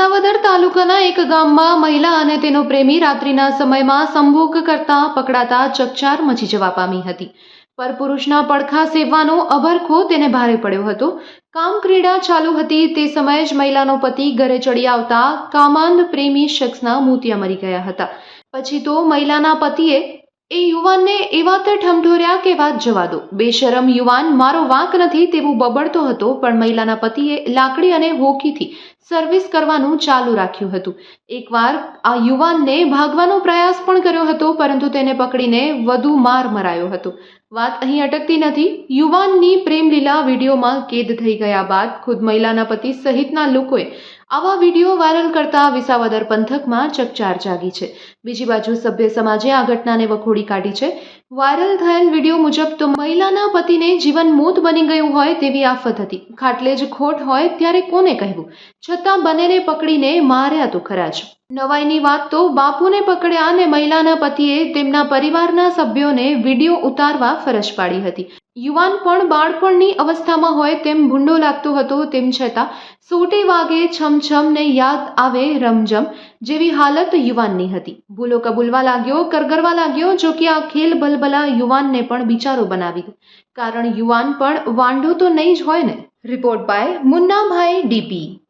વિસાવદર તાલુકાના એક ગામમાં મહિલા અને તેનો પ્રેમી રાત્રિના સમયમાં સંભોગ કરતા પકડાતા ચકચાર મચી જવા પામી હતી. પરપુરુષના પડખા સેવવાનો અભરખો તેને ભારે પડ્યો હતો. કામ ક્રીડા ચાલુ હતી. તે સમયે જ મહિલાનો પતિ ઘરે ચડી આવતા કામાંદ પ્રેમી શખ્સના મોતિયા મરી ગયા હતા. પછી તો મહિલાના પતિએ, એ યુવાનને એવા તે ઠમઠોર્યા કે વાત જવા દો. બેશરમ યુવાન મારો વાંક નથી તેવું બબડતો હતો પણ મહિલાના પતિએ લાકડી અને હોકીથી સર્વિસ કરવાનું ચાલુ રાખ્યું હતું. એકવાર આ યુવાનને ભાગવાનો પ્રયાસ પણ કર્યો હતો, પરંતુ તેને પકડીને વધુ માર મરાયો હતો. વાત અહીં અટકતી નથી. યુવાનની પ્રેમલીલા વિડીયોમાં કેદ થઈ ગયા બાદ ખુદ મહિલાના પતિ સહિતના લોકોએ આવા વીડિયો વાયરલ કરતા વિસાવદર પંથકમાં ચકચાર જાગી છે. બીજી બાજુ સભ્ય સમાજે આ ઘટનાને વખોડી કાઢી છે. વાયરલ થયેલ વીડિયો મુજબ તો મહિલાના પતિને જીવન મોત બની ગયું હોય તેવી આફત હતી. ખાટલે જ ખોટ હોય ત્યારે કોને કહેવું? છતાં બંનેને પકડીને માર્યા તો ખરા જ. નવાઈની વાત તો બાપુને પકડ્યા અને મહિલાના પતિએ તેમના પરિવારના સભ્યોને વીડિયો ઉતારવા ફરજ પાડી હતી. યુવાન પણ બાળપણની અવસ્થામાં હોય તેમ ભૂંડો લાગતો હતો, તેમ છતાં સોટે વાગે છમછમ ને યાદ આવે રમઝમ જેવી હાલત યુવાનની હતી. ભૂલો કબૂલવા લાગ્યો, કરગરવા લાગ્યો, જો કે આ ખેલ ભલભલા યુવાનને પણ બિચારો બનાવી દે. કારણ યુવાન પણ વાંઢો તો નહીં જ હોય ને. Report by Munnabhai DP.